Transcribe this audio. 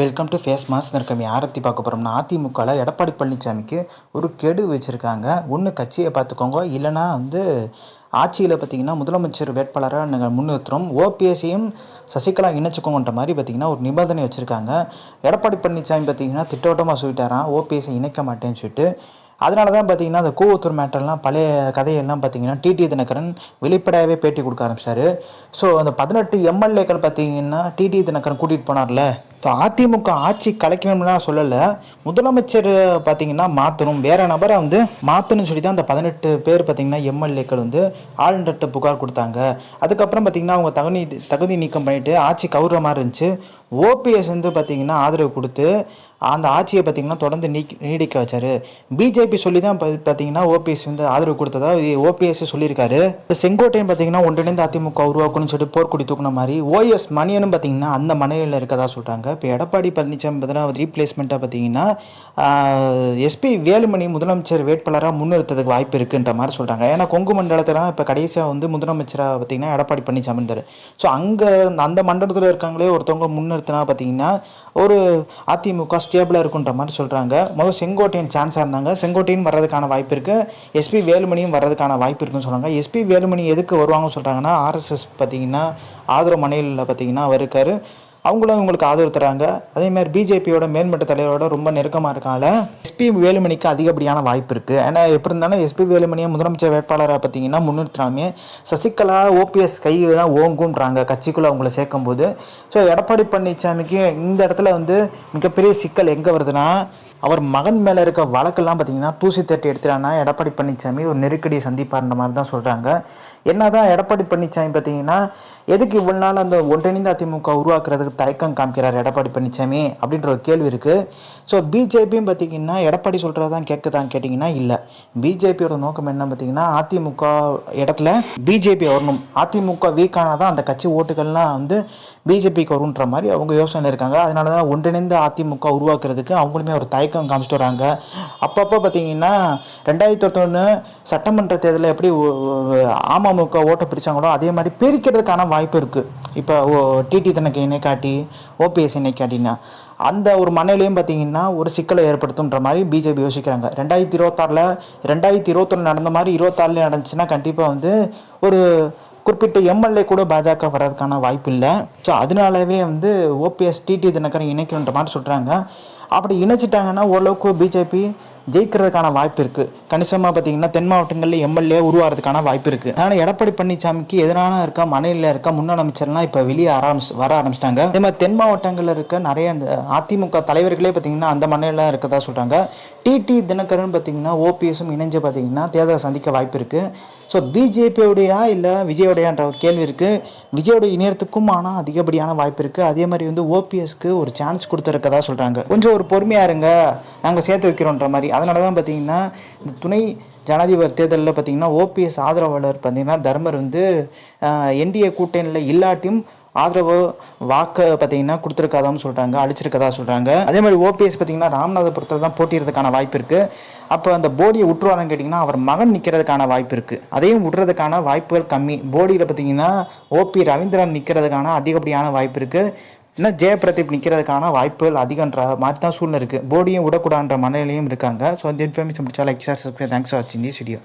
Welcome to face mass இருக்கம் ஆரத்தி பார்க்க போகிறோம்னா அதிமுகவில் எடப்பாடி பழனிசாமிக்கு ஒரு கெடு வச்சுருக்காங்க. ஒன்று கட்சியை பார்த்துக்கோங்க. இல்லைனா வந்து ஆட்சியில் பார்த்தீங்கன்னா முதலமைச்சர் வேட்பாளராக நாங்கள் முன்னிறுத்துறோம். ஓபிஎஸ்சியும் சசிகலா இணைச்சிக்கோங்கன்ற மாதிரி பார்த்தீங்கன்னா ஒரு நிபந்தனை வச்சுருக்காங்க. எடப்பாடி பழனிசாமி பார்த்திங்கன்னா திட்டவட்டமாக சொல்லிட்டாராம். ஓபிஎஸ்சி இணைக்க மாட்டேன்னு சொல்லிட்டு. அதனால தான் பார்த்தீங்கன்னா அந்த கூவத்தூர் மேட்டர்லாம் பழைய கதையெல்லாம் பார்த்தீங்கன்னா டிடி தினகரன் வெளிப்படையாகவே பேட்டி கொடுக்க ஆரம்பிச்சார். ஸோ அந்த பதினெட்டு எம்எல்ஏக்கள் பார்த்தீங்கன்னா டிடி தினகரன் கூட்டிகிட்டு போனார்ல. அதிமுக ஆட்சி கலைக்கணும்னா சொல்லலை. முதலமைச்சர் பார்த்தீங்கன்னா மாற்றணும் வேற நபரை வந்து மாற்றணும்னு சொல்லி தான் அந்த பதினெட்டு பேர் பார்த்தீங்கன்னா எம்எல்ஏக்கள் வந்து ஆளுநர்கிட்ட புகார் கொடுத்தாங்க. அதுக்கப்புறம் பார்த்தீங்கன்னா அவங்க தகுதி தகுதி நீக்கம் பண்ணிட்டு ஆட்சி கௌரவ மாதிரி இருந்துச்சு ஓபிஎஸ் வந்து பார்த்தீங்கன்னா ஆதரவு கொடுத்து அந்த ஆட்சியை பார்த்தீங்கன்னா தொடர்ந்து நீக் நீடிக்க வச்சாரு. பிஜேபி சொல்லி தான் பார்த்தீங்கன்னா ஓபிஎஸ் வந்து ஆதரவு கொடுத்ததா? ஓபிஎஸ் சொல்லியிருக்காரு. செங்கோட்டையன் பார்த்தீங்கன்னா ஒன்றிணைந்து அதிமுக உருவாக்கணும்னு சொல்லிட்டு போர்க்குடி தூக்குன மாதிரி ஓஎஸ் மணியனும் பார்த்தீங்கன்னா அந்த மனையில் இருக்கதா சொல்கிறாங்க இப்போ எடப்பாடி பழனிசாமி பார்த்தீங்கன்னா ரீப்ளேஸ்மெண்ட்டாக பார்த்தீங்கன்னா எஸ்பி வேலுமணி முதலமைச்சர் வேட்பாளராக முன்னிறுத்ததுக்கு வாய்ப்பு இருக்குன்ற மாதிரி சொல்கிறாங்க ஏன்னா கொங்கு மண்டலத்தில் இப்போ கடைசியாக வந்து முதலமைச்சராக பார்த்தீங்கன்னா எடப்பாடி பழனிசாமி இருந்தார். ஸோ அங்கே அந்த மண்டலத்தில் இருக்காங்களே ஒருத்தவங்க முன்னிறுத்தினா பார்த்தீங்கன்னா ஒரு அதிமுக ஸ்டேபிளாக இருக்குன்ற மாதிரி சொல்கிறாங்க முதல் செங்கோட்டையன் சான்ஸாக இருந்தாங்க. செங்கோட்டையன் வர்றதுக்கான வாய்ப்பு இருக்குது எஸ்பி வேலுமணியும் வர்றதுக்கான வாய்ப்பு இருக்குன்னு சொல்கிறாங்க எஸ்பி வேலுமணி எதுக்கு வருவாங்கன்னு சொல்கிறாங்கன்னா ஆர்எஸ்எஸ் பார்த்தீங்கன்னா ஆதரவு மனையில் பார்த்தீங்கன்னா அவர் இருக்கார். அவங்களும் இவங்களுக்கு ஆதரவு தராங்க அதேமாதிரி பிஜேபியோட மேன்மட்ட தலைவரோட ரொம்ப நெருக்கமாக இருக்கால எஸ்பி வேலுமணிக்கு அதிகப்படியான வாய்ப்பு இருக்குது ஏன்னா எப்படி இருந்தாலும் எஸ்பி வேலுமணியை முதலமைச்சர் வேட்பாளராக பார்த்தீங்கன்னா முன்னிறுத்துறாமே சசிகலா ஓபிஎஸ் கை தான் ஓங்குன்றாங்க கட்சிக்குள்ளே அவங்கள சேர்க்கும் போது ஸோ எடப்பாடி பழனிசாமிக்கு இந்த இடத்துல வந்து மிகப்பெரிய சிக்கல் எங்கே வருதுன்னா அவர் மகன் மேலே இருக்க வழக்கெல்லாம் பார்த்தீங்கன்னா தூசி தட்டி எடுத்துட்டான்னா எடப்பாடி பழனிசாமி ஒரு நெருக்கடியை சந்திப்பார்ன்ற மாதிரி தான் சொல்கிறாங்க என்ன தான் எடப்பாடி பழனிசாமி பார்த்தீங்கன்னா எதுக்கு இவ்வளோ நாள் அந்த ஒன்றிணைந்த அதிமுக உருவாக்குறதுக்கு தயக்கம் காமிக்கிறார் எடப்பாடி பழனிசாமி அப்படின்ற ஒரு கேள்வி இருக்குது ஸோ பிஜேபியும் பார்த்தீங்கன்னா எடப்பாடி சொல்கிறதான் கேட்குதான் கேட்டிங்கன்னா இல்லை பிஜேபியோட நோக்கம் என்ன பார்த்தீங்கன்னா அதிமுக இடத்துல பிஜேபி வரணும் அதிமுக வீக்கானால் தான் அந்த கட்சி ஓட்டுகள்லாம் வந்து பிஜேபிக்கு வரும்ன்ற மாதிரி அவங்க யோசனை இருக்காங்க அதனால தான் ஒன்றிணைந்த அதிமுக உருவாக்குறதுக்கு அவங்களுமே ஒரு தயக்கம் காமிச்சிட்டு வராங்க அப்பப்போ பார்த்தீங்கன்னா ரெண்டாயிரத்தி ஒருத்தொன்று சட்டமன்ற தேர்தலில் எப்படி அமமுக ஓட்டை பிரித்தாங்களோ அதே மாதிரி பிரிக்கிறதுக்கான வாய்ப்பு இருக்குது இப்போ ஓ டிடி தனக்கு இணை காட்டி ஓபிஎஸ் இணை காட்டினா. அந்த ஒரு மனநிலையும் பார்த்தீங்கன்னா ஒரு சிக்கலை ஏற்படுத்துன்ற மாதிரி பிஜேபி யோசிக்கிறாங்க. ரெண்டாயிரத்தி இருபத்தாறில் ரெண்டாயிரத்தி இருபத்தொன்று நடந்த மாதிரி இருபத்தாறுலேயும் நடந்துச்சுன்னா கண்டிப்பாக வந்து ஒரு குறிப்பிட்ட எம்எல்ஏ கூட பாஜக வர்றதுக்கான வாய்ப்பு இல்லை. ஸோ அதனாலவே வந்து ஓபிஎஸ் டிடி தினகரன் இணைக்கணுன்ற மாதிரி சொல்கிறாங்க அப்படி இணைச்சிட்டாங்கன்னா ஓரளவுக்கு பிஜேபி ஜெயிக்கிறதுக்கான வாய்ப்பு இருக்குது கணிசமாக பார்த்தீங்கன்னா தென் மாவட்டங்களில் எம்எல்ஏ உருவாகிறதுக்கான வாய்ப்பு இருக்குது ஆனால் எடப்பாடி பழனிசாமிக்கு எதிரான இருக்க மனையில் இருக்க முன்னாள் அமைச்சர்லாம் இப்போ வெளியே ஆரம்பிச்சு வர ஆரம்பிச்சிட்டாங்க. அதே மாதிரி தென் மாவட்டங்களில் இருக்க நிறைய அதிமுக தலைவர்களே பார்த்தீங்கன்னா அந்த மனையெல்லாம் இருக்கதா சொல்கிறாங்க டிடி தினகரன் பார்த்தீங்கன்னா ஓபிஎஸும் இணைஞ்சு பார்த்தீங்கன்னா தேர்தலை சந்திக்க வாய்ப்பு இருக்குது ஸோ பிஜேபியோடையா இல்லை விஜயோடையான்ற ஒரு கேள்வி இருக்குது விஜயோட இணையத்துக்கும் ஆனால் அதிகப்படியான வாய்ப்பு இருக்குது அதே மாதிரி வந்து ஓபிஎஸ்க்கு ஒரு சான்ஸ் கொடுத்துருக்கதா சொல்கிறாங்க கொஞ்சம் ஒரு பொறுமையாக இருங்க. நாங்கள் சேர்த்து வைக்கிறோன்ற மாதிரி. அதனால தான் பார்த்தீங்கன்னா இந்த துணை ஜனாதிபதி தேர்தலில் பார்த்தீங்கன்னா ஓபிஎஸ் ஆதரவாளர் பார்த்தீங்கன்னா தர்மர் வந்து என்டிஏ கூட்டணியில் இல்லாட்டியும் ஆதரவு வாக்கை பார்த்தீங்கன்னா கொடுத்துருக்காதான்னு சொல்கிறாங்க அழிச்சிருக்கதா சொல்கிறாங்க அதே மாதிரி ஓபிஎஸ் பார்த்தீங்கன்னா ராமநாதபுரத்தில் தான் போட்டிடுறதுக்கான வாய்ப்பு இருக்குது அப்போ அந்த போடியை விட்டுருவாருன்னு கேட்டிங்கன்னா அவர் மகன் நிற்கிறதுக்கான வாய்ப்பு இருக்குது அதையும் விடுறதுக்கான வாய்ப்புகள் கம்மி. போடியில் பார்த்தீங்கன்னா ஓபி ரவீந்திரன் நிற்கிறதுக்கான அதிகப்படியான வாய்ப்பு இருக்குது இன்னும் ஜெயபிரதீப் நிற்கிறதுக்கான வாய்ப்புகள் அதிகன்ற மாதிரி தான் சூழ்நிலை இருக்குது போடியும் விடக்கூடாதுன்ற மனநிலையும் இருக்காங்க. ஸோ அந்த information முடிச்சாலும் like share subscribe thanks for வாட்சிங் திஸ் வீடியோ